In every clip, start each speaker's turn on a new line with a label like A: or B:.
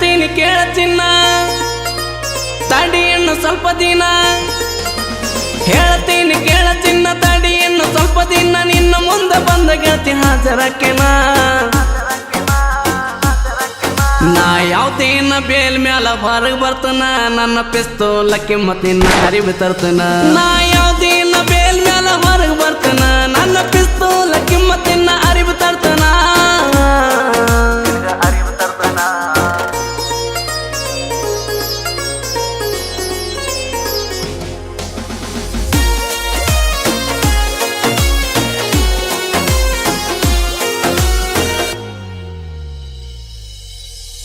A: ಹೇಳ್ತೀನಿ ಚಿನ್ನ. ತಡಿ ಇನ್ನು ಸ್ವಲ್ಪ ದಿನ. ಹೇಳ್ತೀನಿ ಚಿನ್ನ ತಡಿ ಇನ್ನು ಸ್ವಲ್ಪ ದಿನ. ನಿನ್ನ ಮುಂದೆ ಬಂದ ಗೆಳತಿ ಹಾಜರಕ್ಕೆನ ನಾ ಯಾವ್ದೇನ ಬೇಲ್ ಮ್ಯಾಲ ಹೊರಗೆ ಬರ್ತನ. ನನ್ನ ಪಿಸ್ತೂಲಕ್ಕೆ ಮತ್ತಿನ್ನ ಅರಿವು ತರ್ತನ. ನಾ ಯಾವ್ದೇನ ಬೇಲ್ ಮ್ಯಾಲ ಹೊರಗೆ ಬರ್ತನ. ನನ್ನ ಪಿಸ್ತು ಲಕ್ಕಿ ಅರಿವು ತರ್ತನ
B: ಅರಿವು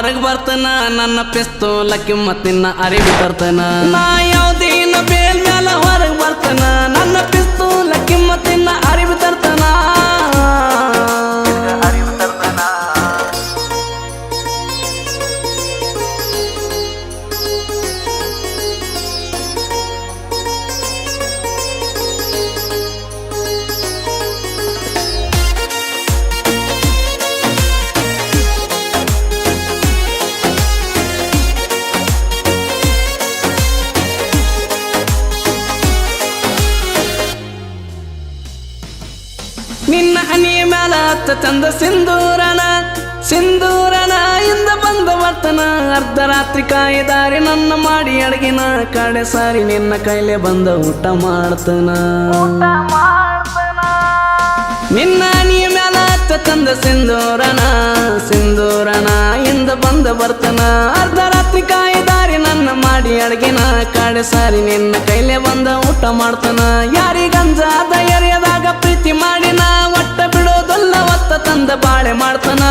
A: ಹೊರಗ್ ಬರ್ತನ, ನನ್ನ ಪಿಸ್ತೂಲ ಕಿಮ್ಮತ್ತಿನ ಅರಿವಿ ಬರ್ತನ ನಾ ಯಾವ್ದಿನ ಬೇಲ್ ಮ್ಯಾಲ ಹೊರಗ್ ಬರ್ತನ, ನನ್ನ ಪಿಸ್ತೂಲ ಕಿಮ್ಮತ್ತಿನ ಅರಿವು ತರ್ತನ. ನಿನ್ನ ಅನಿ ಮ್ಯಾಲ ಹತ್ತ ಚಂದ ಸಿಂಧೂರನ ಸಿಂಧೂರನ ಇಂದ ಬಂದ ವರ್ತನ. ಅರ್ಧ ರಾತ್ರಿ ಕಾಯಿದಾರಿ ನನ್ನ ಮಾಡಿ ಅಡಗಿನ ಕಡೆ ಸಾರಿ ನಿನ್ನ ಕೈಲೆ ಬಂದ ಊಟ ಮಾಡ್ತನ. ನಿನ್ನ ಅನಿ ಮ್ಯಾಲ ಹತ್ತ ಚಂದ ಸಿಂಧೂರನ ಸಿಂಧೂರನ ಇಂದ ಬಂದ ಬರ್ತನ ಅರ್ಧ ರಾತ್ರಿ ಕಾಯಿದಾರಿ ನನ್ನ ಮಾಡಿ ಅಡಗಿನ ಕಡೆ ಸಾರಿ ನಿನ್ನ ಕೈಲೆ ಬಂದ ಊಟ ಮಾಡ್ತನ. ಯಾರಿಗಂಜಾದ ತಂದ ಬಾಳೆ ಮಾಡ್ತಾನ.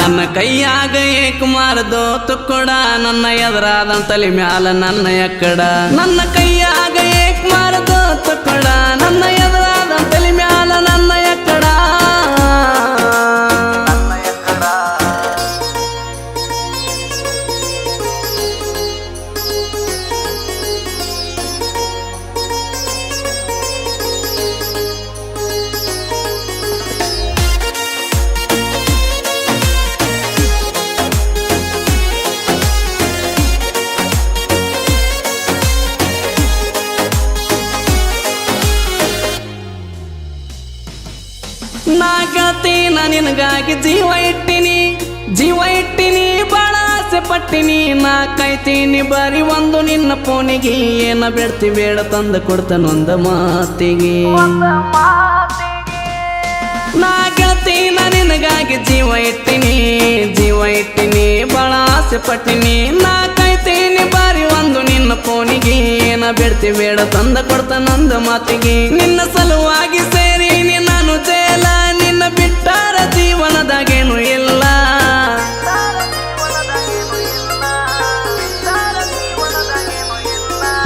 A: ನನ್ನ ಕೈಯಾಗ ಏಕುಮಾರದೋ ಕೊಡ ನನ್ನ ಎದುರಾದ ತಲೆ ಮ್ಯಾಲ ನನ್ನ ಎಕ್ಕಡ. ನನ್ನ ಕೈಯಾಗ ಏಕುಮಾರದೋ ಕೊಡ ನನ್ನ ಎದುರಾದ ತಲೆ ಮ್ಯಾಲ ನಾ ಗೆಳತೀನ ನಿನಗಾಗಿ ಜೀವ ಇಟ್ಟಿನಿ ಜೀವ ಇಟ್ಟಿನಿ ಬಹಳ ಆಸೆ ಪಟ್ಟಿನಿ. ನಾ ಕೈತೀನಿ ಬರೀ ಒಂದು ನಿನ್ನ ಫೋನಿಗೆ ಏನ ಬೆಳ್ತಿ ಬೇಡ ತಂದ ಕೊಡ್ತಾನೊಂದ ಮಾತಿಗೆ. ನಾ ಗೆಳತೀನ ನಿನಗಾಗಿ ಜೀವ ಇಟ್ಟಿನಿ ಜೀವ ಇಟ್ಟಿನಿ ಬಹಳ ಆಸೆ ಪಟ್ಟಿನಿ. ನಾ ಕೈತೀನಿ ಬಾರಿ ಒಂದು ನಿನ್ನ ಫೋನಿಗೆ ಏನ ಬೆಳ್ತಿ ಬೇಡ ತಂದ ಕೊಡ್ತಾನೊಂದ ಮಾತಿಗೆ. ನಿನ್ನ ಸಲುವಾಗಿ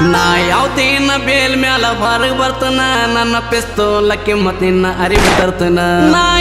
A: ನಾ ಯಾವ್ದೇನ ಬೇಲ್ ಮ್ಯಾಲ ಬರ್ತನ ನನ್ನ ಪಿಸ್ತೂಲಕ್ಕೆ ಮತ್ತಿನ್ನ ಅರಿವು ತರ್ತನ. ನಾ